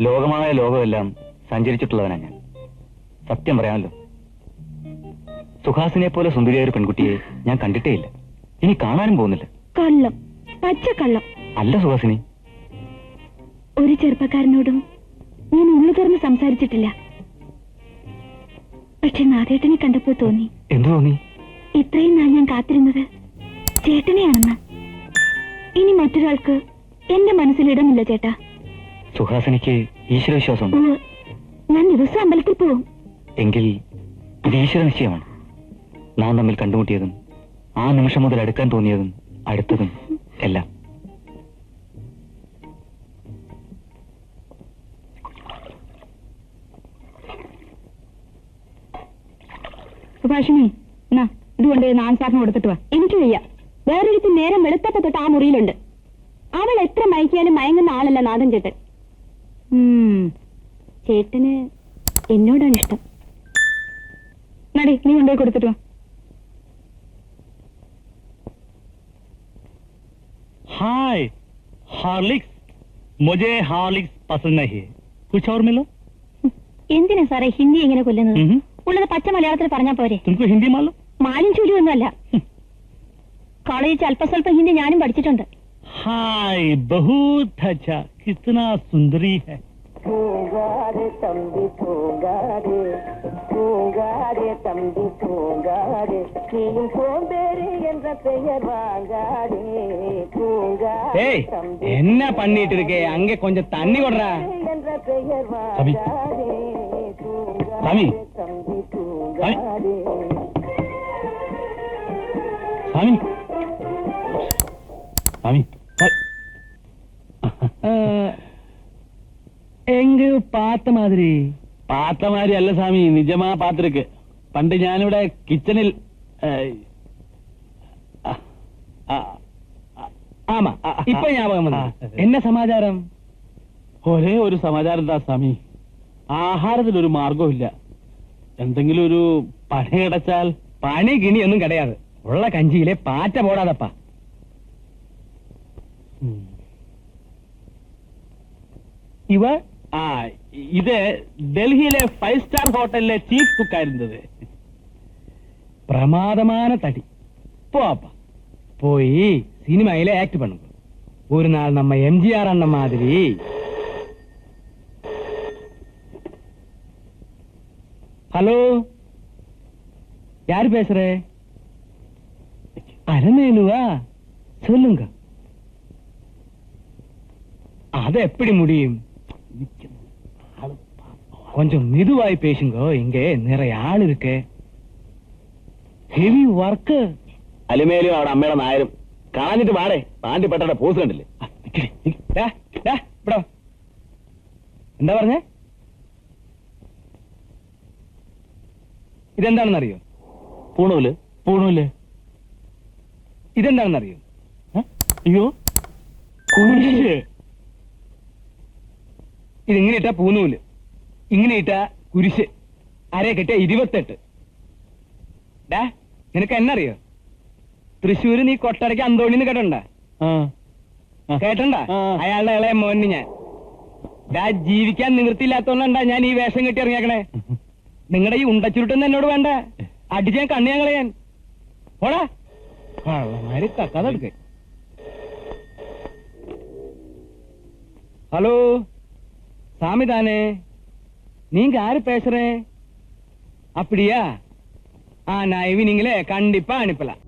ലോകമായ ലോകമെല്ലാം സഞ്ചരിച്ചിട്ടുള്ളവനാണ് ഞാൻ. സത്യം പറയാമല്ലോ. സുഹാസിനെ പോലെ സുന്ദരിയായ ഒരു പെൺകുട്ടിയെ ഞാൻ കണ്ടിട്ടേ ഇല്ല. ഇനി കാണാനും പോകുന്നില്ല. കള്ളം. പച്ച കള്ളം. അല്ല സുഹാസിനി. ഒരു ചെറുപ്പക്കാരനോടും ഞാൻ ഉള്ളു തുറന്ന് സംസാരിച്ചിട്ടില്ല. പക്ഷെ നാദേട്ടനെ കണ്ടപ്പോൾ തോന്നി. എന്തു തോന്നി? ഇത്രയും നാൾ ഞാൻ കാത്തിരുന്നത് ചേട്ടനെയാണെന്ന്. ഇനി മറ്റൊരാൾക്ക് എന്റെ മനസ്സിൽ ഇടമില്ല ചേട്ടാ. സുഹാസിനിക്ക് ഈശ്വരവിശ്വാസം. ഞാൻ ദിവസം അമ്പലത്തിൽ പോവും. എങ്കിൽ ഇത് ഈശ്വര നിശ്ചയമാണ് നാം തമ്മിൽ കണ്ടുമുട്ടിയതും ആ നിമിഷം മുതൽ അടുക്കാൻ തോന്നിയതും അടുത്തതും എല്ലാം. സുഭാഷിണി എന്നാ ഇതുകൊണ്ട് നാൻ സാറിന് കൊടുത്തിട്ട് വാ. എനിക്ക് വയ്യ. വേറൊരുത്തി നേരം വെളുത്തപ്പ തൊട്ട് ആ മുറിയിലുണ്ട്. അവൾ എത്ര മയക്കിയാലും മയങ്ങുന്ന ആളല്ല നാദൻ ചേട്ടൻ. ചേട്ടന് എന്നോടാണ് ഇഷ്ടം. നടി നീ കൊണ്ടുപോയി കൊടുത്തിട്ടു. Hi ഹാർലിക്സ് മുജേ ഹാർലിക്സ് pasand നഹീ Cooch or Milo എന്തിനാ സാറേ ഹിന്ദി എങ്ങനെ കൊല്ലുന്നത്? ഉള്ളത് പച്ച മലയാളത്തിൽ പറഞ്ഞാ പോരെ. ഹിന്ദി മാലും മാലിൻ ഒന്നുമല്ല. കോളേജിൽ അല്പസ്വല്പം ഹിന്ദി ഞാനും പഠിച്ചിട്ടുണ്ട്. हाय बहुत अच्छा कितना सुंदरी है பூங்காரே தம்பி பூங்காரே பூங்காரே தம்பி பூங்காரே நீயும் சோம்பேறி என்ற பெயர் வாங்காரே பூங்காரே ஏய் தம்பி என்ன பண்ணிட்டு இருக்கே அங்க கொஞ்சம் தண்ணி விடுறா என்ற பெயர் தம்பி. வாங்காரே சாமி. பூங்காரே தம்பி பூங்காரே स्वामी स्वामी എങ്കിൽ പാത്ത മാതിരി പാത്ത മാതിരി അല്ല സ്വാമി നിജമാ പാത്രക്ക്. പണ്ട് ഞാനിവിടെ കിച്ചണിൽ ആമാ ഇപ്പൊ ഞാപകം വന്നു. എന്നെ സമാചാരം? ഒരേ ഒരു സമാചാരം എന്താ സ്വാമി. ആഹാരത്തിൽ ഒരു മാർഗമില്ല എന്തെങ്കിലും ഒരു പണി കിടച്ചാൽ പണി കിണിയൊന്നും കിടയാതെ. ഉള്ള കഞ്ചിയിലെ പാറ്റ പോടാതപ്പ. ഇവ இது டெல்லியில ஃபைவ் ஸ்டார் ஹோட்டல்ல சீஃப் குக்கா இருந்தது பிரமாதமான தடி. போப்பா போய் சினிமாயில ஆக்ட் பண்ணுங்க. ஒரு நாள் நம்ம எம்ஜிஆர் அண்ணன் மாதிரி. ஹலோ? யார் பேசுற? அலமேலுவா சொல்லுங்க. அது எப்படி முடியும்? கொஞ்சம் மெதுவாய் பேசுங்க இங்க நிறைய ஆள் இருக்கு ഹെവി വർക്ക് അലുമേലും അവിടെ അമ്മയുടെ നായരും കാണാഞ്ഞിട്ട് വാടേ പാണ്ടിപ്പെട്ടയുടെ പോസ് കണ്ടില്ലേ ഇവിടെ എന്താ പറഞ്ഞേ ഇതെന്താണെന്നറിയോ പൂണൂല് പൂണൂല് ഇതെന്താണെന്നറിയോ ഏ? അയ്യോ കുരിശ് ഇതിങ്ങനെ ഇട്ട പൂനൂൽ. ഇങ്ങനെ ഇട്ടാ കുരിശ്. അരയെ കെട്ടിയ ഇരുപത്തെട്ട്. ഡാ നിനക്ക് എന്നറിയോ? തൃശ്ശൂര് നീ കൊട്ടരയ്ക്ക് അന്തോണിന്ന് കേട്ടണ്ട. കേട്ടണ്ട അയാളുടെ ഇളയ മോന് ഞാൻ. ഡാ ജീവിക്കാൻ നിവൃത്തിയില്ലാത്തോണ്ടാ ഞാൻ ഈ വേഷം കെട്ടി ഇറങ്ങിയേക്കണേ. നിങ്ങളുടെ ഈ ഉണ്ടച്ചുരുട്ടെന്ന് എന്നോട് വേണ്ട. അടിച്ചാൻ ഞാൻ കണ്ണു ഞാൻ കളയാൻ. പോടാ. കള്ളമാര് കക്കാതെടുക്കേ. ஹலோ சாமிதானே நீங்க யாரு பேசுறேன் அப்படியா? ஆ நான் ஈவினிங்ல கண்டிப்பா அனுப்பலாம்.